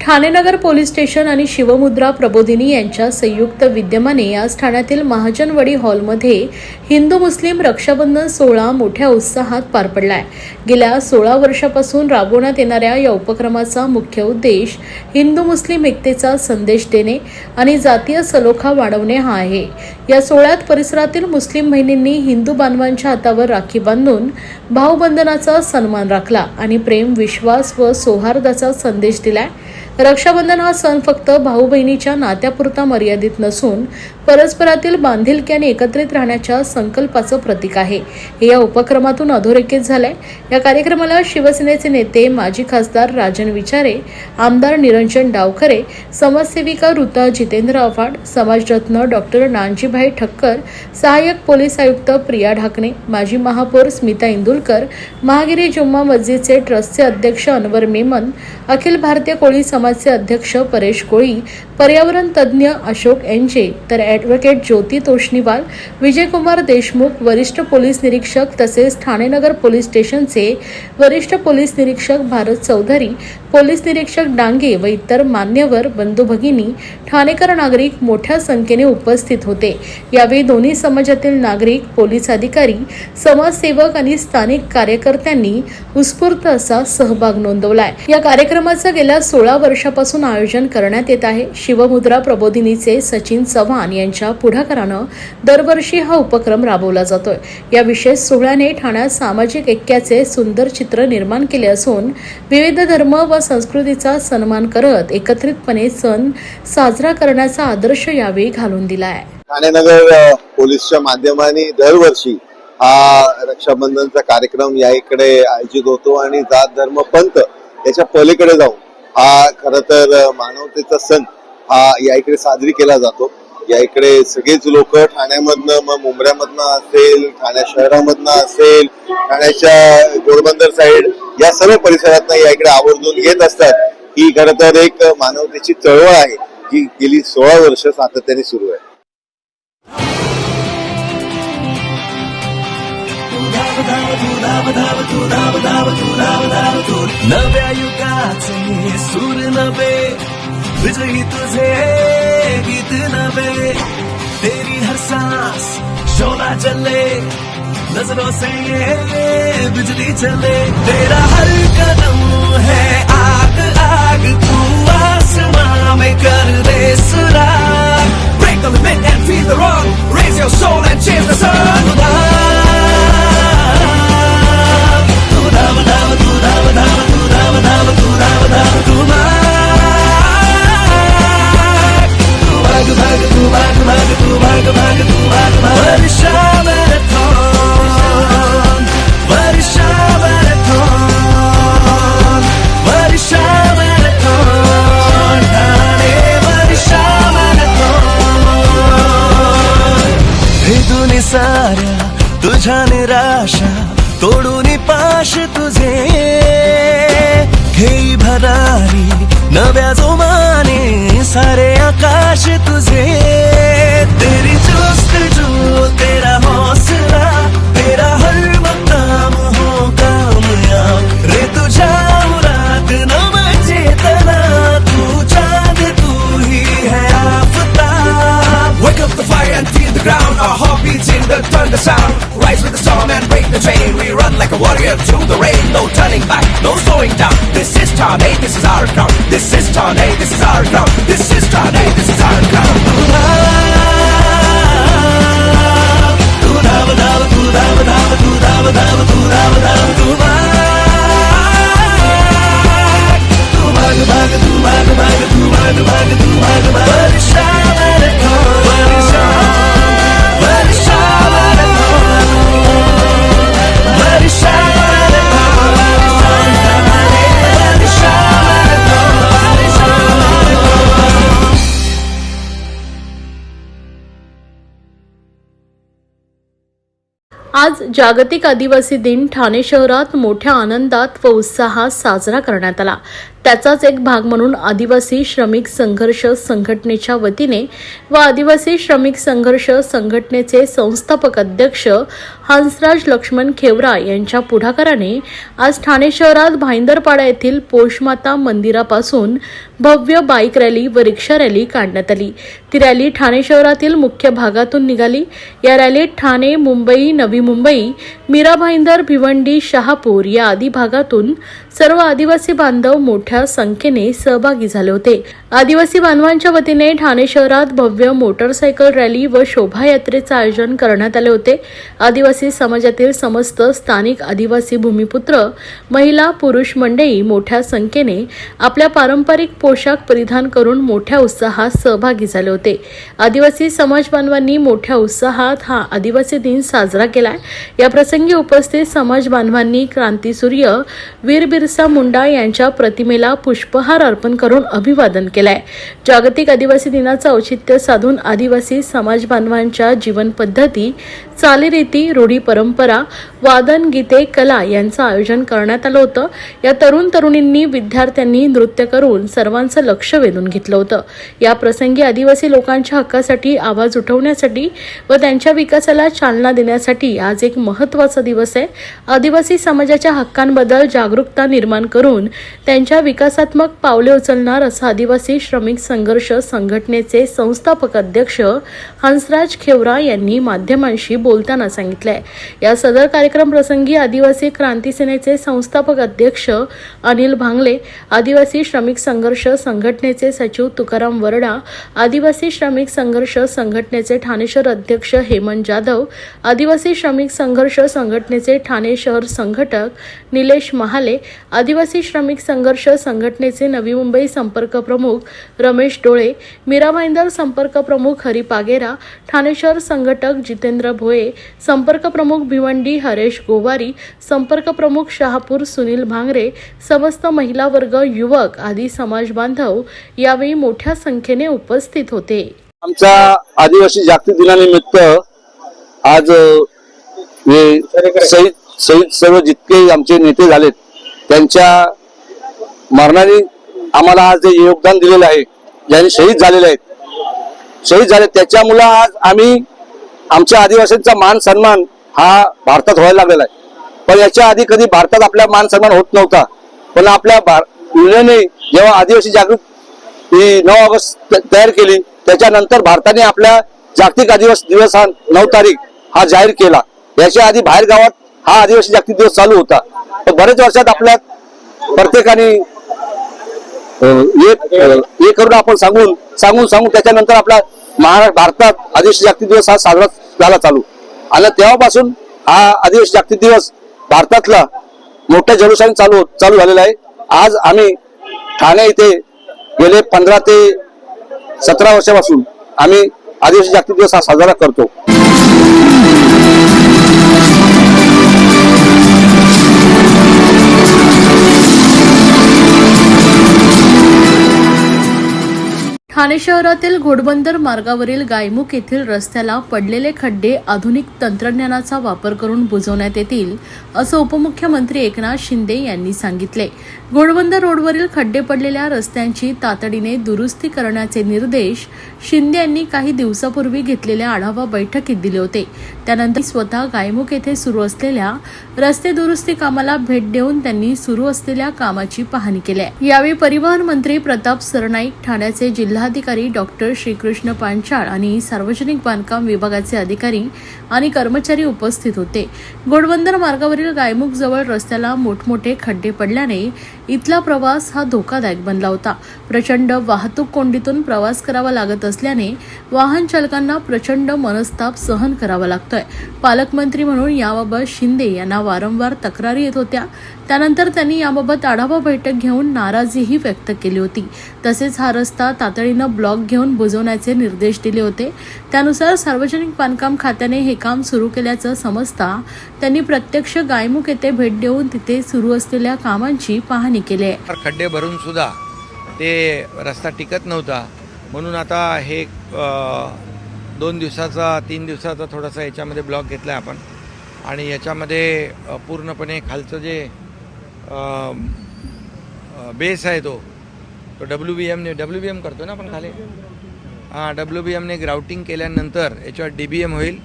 Thanenagar police station आणि शिवमुद्रा प्रबोधिनी यांच्या संयुक्त विद्यमाने आज ठाण्यातील महाजनवाडी हॉलमध्ये हिंदू मुस्लिम रक्षाबंधन सोहळा मोठ्या उत्साहात पार पडलाय. गेल्या सोळा वर्षापासून राबवण्यात येणाऱ्या या उपक्रमाचा मुख्य उद्देश हिंदू मुस्लिम एकतेचा संदेश देणे आणि जातीय सलोखा वाढवणे हा आहे. या सोहळ्यात परिसरातील मुस्लिम बहिणींनी हिंदू बांधवांच्या हातावर राखी बांधून भाऊबंधनाचा सन्मान राखला आणि प्रेम विश्वास व सौहार्दाचा संदेश दिलाय. रक्षाबंधन हा सण फक्त भाऊ बहिणीच्या नात्यापुरता मर्यादित नसून परस्परातील बांधिलकी आणि एकत्रित राहण्याच्या संकल्पाचं प्रतीक आहे. हे या उपक्रमातून अधोरेखित झालंय. या कार्यक्रमाला शिवसेनेचे नेते माजी खासदार राजन विचारे आमदार निरंजन डावखरे समाजसेविका ऋता जितेंद्र आव्हाड समाजरत्न डॉक्टर नानजीभाई ठक्कर सहाय्यक पोलीस आयुक्त प्रिया ढाकणे माजी महापौर स्मिता इंदुलकर महागिरी जुम्मा मस्जिदचे ट्रस्टचे अध्यक्ष अनवर मेमन अखिल भारतीय कोळी समाजचे अध्यक्ष परेश कोळी पर्यावरण तज्ज्ञ अशोक एनजे तर ॲडव्होकेट ज्योती तोष्णीवाल विजयकुमार देशमुख वरिष्ठ पोलीस निरीक्षक तसेच ठाणेनगर पोलीस स्टेशनचे वरिष्ठ पोलीस निरीक्षक भारत चौधरी पोलीस निरीक्षक डांगे व इतर मान्यवर बंधू भगिनी ठाणेकर नागरिक मोठ्या संख्येने उपस्थित होते. यावेळी दोन्ही समाजातील नागरिक पोलीस अधिकारी समाजसेवक आणि स्थानिक कार्यकर्त्यांनी उत्स्फूर्त असा सहभाग नोंदवलाय. या कार्यक्रमाचं गेल्या सोळा वर्षापासून आयोजन करण्यात येत आहे. शिवमुद्रा प्रबोधिनीचे सचिन चव्हाण यांच्या पुढाकारानं दरवर्षी हा उपक्रम राबवला जातोय. या विशेष सोहळ्याने ठाण्यात सामाजिक ऐक्याचे सुंदर चित्र निर्माण केले असून विविध धर्म व संस्कृतीचा सन्मान करत एकत्रितपणे सण साजरा करण्याचा आदर्श यावेळी घालून दिला आहे ठाणेनगर पोलीसच्या माध्यमाने दरवर्षी हा रक्षाबंधनचा कार्यक्रम या इकडे आयोजित होतो आणि जात धर्म पंथ याच्या पलीकडे जाऊन हा खर तर मानवतेचा सण हा या इकडे साजरी केला जातो. या इकडे सगळेच लोक ठाण्यामधनं मग मुंबऱ्यामधनं असेल ठाण्या शहरामधनं असेल ठाण्याच्या घोडबंदर साईड या सर्व परिसरातनं या इकडे आवर्जून येत असतात. ही खर तर एक मानवतेची चळवळ आहे जी गेली सोळा वर्ष सातत्याने सुरू आहे. नव्या युगाचे सूर नवे विजयी तुझे. गीत नवे, तेरी हर सांस शोला चले, नज़रों से बिजली चले। तेरा हर कदम है आग आग तू भेदून साऱ्या तुझ्या निराशा तोडून पाश तुझे घेई भरारी नव्या जोमाने सारे आकाश तुझे तेरी जोस्त जो आज जागतिक आदिवासी दिन ठाणे शहरात मोठ्या आनंदात व उत्साहात साजरा करण्यात आला. त्याचाच एक भाग म्हणून आदिवासी श्रमिक संघर्ष संघटनेच्या वतीने व आदिवासी श्रमिक संघर्ष संघटनेचे संस्थापक अध्यक्ष हंसराज लक्ष्मण खेवरा यांच्या पुढाकाराने आज ठाणे शहरात भाईंदरपाडा येथील पोषमाता मंदिरापासून भव्य बाईक रॅली व रिक्षा रॅली काढण्यात आली. ती रॅली ठाणे शहरातील मुख्य भागातून निघाली. या रॅलीत ठाणे मुंबई नवी मुंबई मीरा भाईंदर भिवंडी शहापूर या आदी भागातून सर्व आदिवासी बांधव मोठ्या संख्येने सहभागी झाले होते. आदिवासी बांधवांच्या वतीने ठाणे शहरात भव्य मोटरसायकल रॅली व शोभायात्रेचे आयोजन करण्यात आले होते. आदिवासी समाजातील समस्त स्थानिक आदिवासी भूमिपुत्र महिला पुरुष मंडळी मोठ्या संख्येने आपल्या पारंपरिक पोशाख परिधान करून मोठ्या उत्साहात सहभागी झाले होते. आदिवासी समाज बांधवांनी मोठ्या उत्साहात हा आदिवासी दिन साजरा केला. या प्रसंगी उपस्थित समाज बांधवांनी क्रांतीसूर्य वीर बिरसा मुंडा यांच्या प्रतिमेला पुष्पहार अर्पण करून अभिवादन केलंय. जागतिक आदिवासी दिनाचं औचित्य साधून आदिवासी समाज बांधवांच्या जीवन पद्धती चालीरीती रूढी परंपरा वादन गीते कला यांचं आयोजन करण्यात आलं होतं. या तरुण तरुणींनी विद्यार्थ्यांनी नृत्य करून सर्वांचं लक्ष वेधून घेतलं होतं. या प्रसंगी आदिवासी लोकांच्या हक्कासाठी आवाज उठवण्यासाठी व त्यांच्या विकासाला चालना देण्यासाठी आज एक महत्त्वाचा दिवस आहे. आदिवासी समाजाच्या हक्कांबद्दल जागरूकता निर्माण करून त्यांच्या विकासात्मक पावले उचलणार असं आदिवासी श्रमिक संघर्ष संघटनेचे संस्थापक अध्यक्ष हंसराज खेवरा यांनी माध्यमांशी बोलताना सांगितलंय. या सदर कार्यक्रम प्रसंगी आदिवासी क्रांती सेनेचे संस्थापक अध्यक्ष अनिल भांगले आदिवासी श्रमिक संघर्ष संघटनेचे सचिव तुकाराम वरडा आदिवासी श्रमिक संघर्ष संघटनेचे ठाणे शहर अध्यक्ष हेमंत जाधव आदिवासी श्रमिक संघर्ष संघटनेचे ठाणे शहर संघटक निलेश महाले आदिवासी श्रमिक संघर्ष संघटनेचे नवी मुंबई संपर्क प्रमुख रमेश डोळे मीरा भाईंदर संपर्क प्रमुख हरी पागेरा ठाणे शहर संघटक जितेंद्र भोये संपर्क प्रमुख भिवंडी हरेश गोवारी संपर्क प्रमुख शहापूर सुनील भांगरे समस्त महिला वर्ग युवक आदी समाज बांधव यावेळी मोठ्या संख्येने उपस्थित होते. आमच्या आदिवासी जागतिक दिनानिमित्त आज अ, शहीद सर्व जितके आमचे नेते झालेत त्यांच्या मरणाने आम्हाला आज जे योगदान दिलेलं आहे ज्यांनी शहीद झालेले आहेत. शहीद झाले त्याच्यामुळं आज आम्ही आमच्या आदिवासींचा मान सन्मान हा भारतात व्हायला लागलेला आहे. पण याच्या आधी कधी भारतात आपला मान सन्मान होत नव्हता. पण आपल्या भार- युनियनने जेव्हा आदिवासी जागृत ही नऊ ऑगस्ट त- तयार केली त्याच्यानंतर भारताने आपल्या जागतिक आदिवासी दिवस हा नऊ तारीख हा जाहीर केला. याच्या आधी बाहेर गावात हा आदिवासी जागतिक दिवस चालू होता. तर बरेच वर्षात आपल्या प्रत्येकाने एक एक करून आपण सांगून सांगून सांगून त्याच्यानंतर आपला महाराष्ट्र भारतात आदिवासी जागतिक दिवस हा साजरा झाला चालू. आणि तेव्हापासून हा आदिवासी जागतिक दिवस भारतातला मोठ्या जल्लोषाने चालू चालू झालेला आहे. आज आम्ही ठाणे इथे गेले पंधरा ते सतरा वर्षापासून आम्ही आदिवासी जागतिक दिवस हा साजरा करतो. ठाणे शहरातील घोडबंदर मार्गावरील गायमुख येथील रस्त्याला पडलेले खड्डे आधुनिक तंत्रज्ञानाचा वापर करून बुजवण्यात येतील असं उपमुख्यमंत्री एकनाथ शिंदे यांनी सांगितले. घोडबंदर रोडवरील खड्डे पडलेल्या रस्त्यांची तातडीने दुरुस्ती करण्याचे निर्देश शिंदे यांनी काही दिवसापूर्वी घेतलेल्या आढावा बैठकीत दिले होते. त्यानंतर स्वतः गायमुख येथे सुरू असलेल्या रस्ते दुरुस्ती कामाला भेट देऊन त्यांनी सुरू असलेल्या कामाची पाहणी केली. यावेळी परिवहन मंत्री प्रताप सरनाईक ठाण्याचे जिल्हाधिकारी डॉक्टर श्रीकृष्ण पांचाळ आणि सार्वजनिक बांधकाम विभागाचे अधिकारी आणि कर्मचारी उपस्थित होते. घोडबंदर मार्गावरील गायमुख जवळ रस्त्याला मोठमोठे खड्डे पडल्याने इथला प्रवास हा धोकादायक बनला होता. प्रचंड वाहतूक कोंडीतून प्रवास करावा लागत असल्याने वाहन चालकांना प्रचंड मनस्ताप सहन करावा लागतोय. पालकमंत्री म्हणून याबाबत शिंदे यांना वारंवार तक्रारी येत होत्या. त्यानंतर त्यांनी याबाबत आढावा बैठक घेऊन नाराजीही व्यक्त केली होती. तसेच हा रस्ता तातडीनं ब्लॉक घेऊन बुजवण्याचे निर्देश दिले होते. त्यानुसार सार्वजनिक बांधकाम खात्याने हे काम सुरू केल्याचं समजता त्यांनी प्रत्यक्ष गायमुख येथे भेट देऊन तिथे सुरू असलेल्या कामांची पाहणी केली. आहे खड्डे भरून सुद्धा ते रस्ता टिकत नव्हता. म्हणून आता हे दोन दिवसाचा तीन दिवसाचा थोडासा याच्यामध्ये ब्लॉक घेतला आहे आपण. आणि याच्यामध्ये पूर्णपणे खालचं जे बेस आहे तो तो डब्ल्यू बी एमने डब्ल्यू बी एम करतो ना आपण खाली? हां डब्ल्यू बी एमने ग्राउटिंग केल्यानंतर याच्यावर डी बी एम होईल.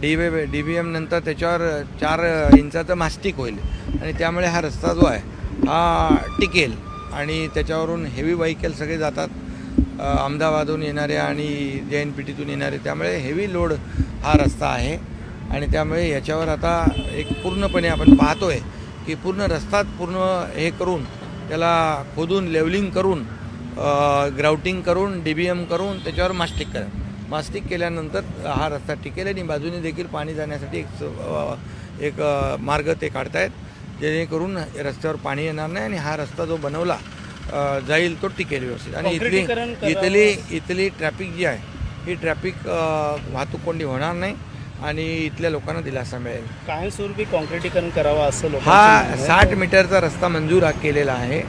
D B D B M नंतर त्याच्यावर चार इंचाचं मास्टिक होईल. आणि त्यामुळे हा रस्ता जो आहे हा टिकेल. आणि त्याच्यावरून हेवी व्हेकल सगळे जातात. अहमदाबादहून येणारे आणि जे एन पी टीतून येणारे. त्यामुळे हेवी लोड हा रस्ता आहे. आणि त्यामुळे याच्यावर आता एक पूर्णपणे आपण पाहतोय की पूर्ण रस्ताच पूर्ण हे करून त्याला खोदून लेवलिंग करून ग्राउटिंग करून डी बी एम करून त्याच्यावर मास्टिक करा. मास्टिक केल्यानंतर हा रस्ता टिकेल आणि बाजूने देखील पाणी जाण्यासाठी एक एक मार्ग ते काढतायत जेणेकरून रस्त्यावर पाणी येणार नाही आणि हा रस्ता जो बनवला जाईल तो टिकेल व्यवस्थित आणि इथली. इथली इथली ट्रॅफिक जी आहे ही ट्रॅफिक वाहतूक कोंडी होणार नाही आणि इथल्या लोकांना दिलासा मिळेल कायमस्वरूपी कॉन्क्रिटीकरण करावं असं हा. साठ मीटरचा रस्ता मंजूर हा केलेला आहे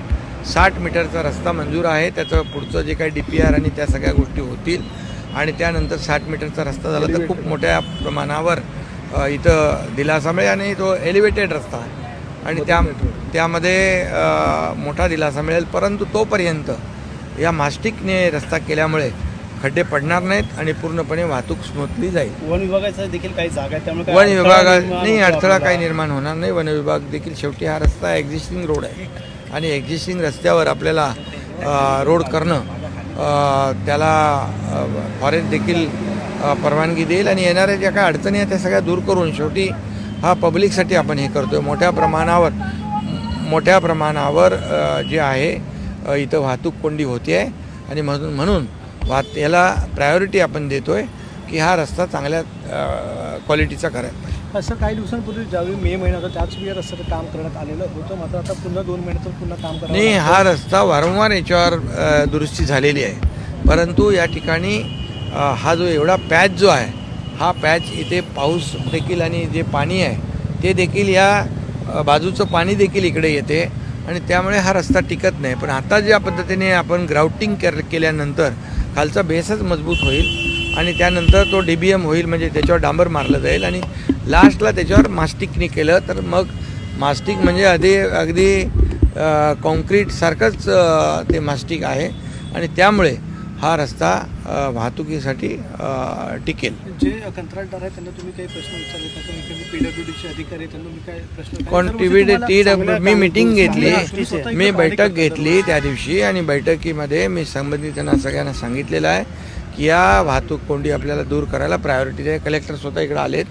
साठ मीटरचा रस्ता मंजूर आहे त्याचं पुढचं जे काही डी पी आर आणि त्या सगळ्या गोष्टी होतील आणि त्यानंतर साठ मीटरचा रस्ता झाला तर खूप मोठ्या प्रमाणावर इथं दिलासा मिळेल आणि तो एलिव्हेटेड रस्ता आहे. आणि त्या त्यामध्ये मोठा दिलासा मिळेल परंतु तोपर्यंत या मास्टिकने रस्ता केल्यामुळे खड्डे पडणार नाहीत आणि पूर्णपणे वाहतूक स्मूथली जाईल. वन विभागाचा देखील काही जागा आहे त्यामुळे वन निर्माण नाही अडथळा. काही निर्माण होणार नाही. वन विभाग देखील शेवटी हा रस्ता एक्झिस्टिंग रोड आहे. आणि एक्झिस्टिंग रस्त्यावर आपल्याला रोड करणं त्याला फॉरेस्ट देखील परवानगी देईल आणि येणाऱ्या ज्या काही अडचणी आहेत त्या सगळ्या दूर करून शेवटी हा पब्लिकसाठी आपण हे करतोय. मोठ्या प्रमाणावर मोठ्या प्रमाणावर जे आहे इथं वाहतूक कोंडी होते आहे आणि म्हणून म्हणून वाहत याला प्रायोरिटी आपण देतोय की हा रस्ता चांगल्या क्वालिटीचा करायला पाहिजे. असं काही दिवसांपूर्वी ज्यावेळी मे महिना होता त्याच वेळी रस्त्याचं काम करण्यात आलेलं होतं. मात्र आता पुन्हा दोन महिन्यातून पुन्हा काम करावं नाही. हा रस्ता वारंवार याच्यावर दुरुस्ती झालेली आहे. परंतु या ठिकाणी हा जो एवढा पॅच जो आहे हा पॅच इथे पाऊस देखील आणि जे पाणी आहे ते देखील या बाजूचं पाणी देखील इकडे येते आणि त्यामुळे हा रस्ता टिकत नाही. पण आता ज्या पद्धतीने आपण ग्राउटिंग कर केल्यानंतर खालचा बेसच मजबूत होईल आणि त्यानंतर तो डी बी एम होईल म्हणजे त्याच्यावर डांबर मारलं जाईल आणि लास्टला त्याच्यावर मास्टिकने केलं तर मग मास्टिक म्हणजे अगदी अगदी कॉन्क्रीटसारखंच ते मास्टिक आहे. आणि त्यामुळे हा रस्ता वाहतुकीसाठी टिकेल. जे कंत्राटदार आहेत त्यांना तुम्ही काही प्रश्न विचारले काही पीडब्ल्यूडीचे अधिकारी तुम्ही काय प्रश्न कोण टी व्ही टी डब्ल्यू मी मिटिंग घेतली. मी बैठक घेतली त्या दिवशी आणि बैठकीमध्ये मी संबंधितांना सगळ्यांना सांगितलेलं आहे की या वाहतूक कोंडी आपल्याला दूर करायला प्रायोरिटी आहे. कलेक्टर स्वतः इकडे आलेत.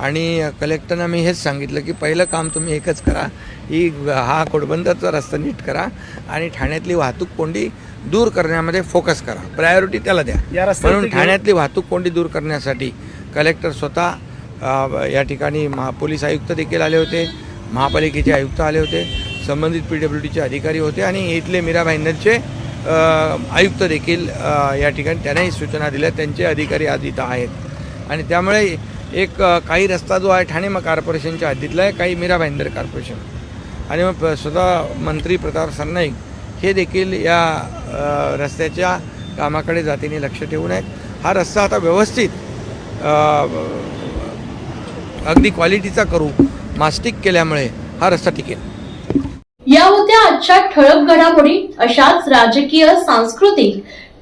आणि कलेक्टरना मी हेच सांगितलं की पहिलं काम तुम्ही एकच करा. ही हा कोडबंदरचा रस्ता नीट करा आणि ठाण्यातली वाहतूक कोंडी दूर करण्यामध्ये फोकस करा. प्रायोरिटी त्याला द्या. म्हणून ठाण्यातली वाहतूक कोंडी दूर करण्यासाठी कलेक्टर स्वतः या ठिकाणी महा पोलीस आयुक्त देखील आले होते महापालिकेचे आयुक्त आले होते संबंधित पी डब्ल्यू डीचे अधिकारी होते आणि इथले मीरा भाईंदरचे आयुक्त देखील या ठिकाणी त्यांनाही सूचना दिल्या. त्यांचे अधिकारी आज इथं आहेत. आणि त्यामुळे एक काही रस्ता जो आहे ठाणे मग कॉर्पोरेशनच्या हद्दीतला आहे काही मीरा भाईंदर कॉर्पोरेशन. आणि मग स्वतः मंत्री प्रताप सरनाईक हे देखील या रस्त्याच्या कामाकडे जातीने लक्ष ठेवून आहेत. हा रस्ता आता व्यवस्थित अगदी क्वालिटीचा करू मास्टिक केल्यामुळे हा रस्ता टिकेल. या होत्या आजच्या ठळक घडामोडी अशाच राजकीय सांस्कृतिक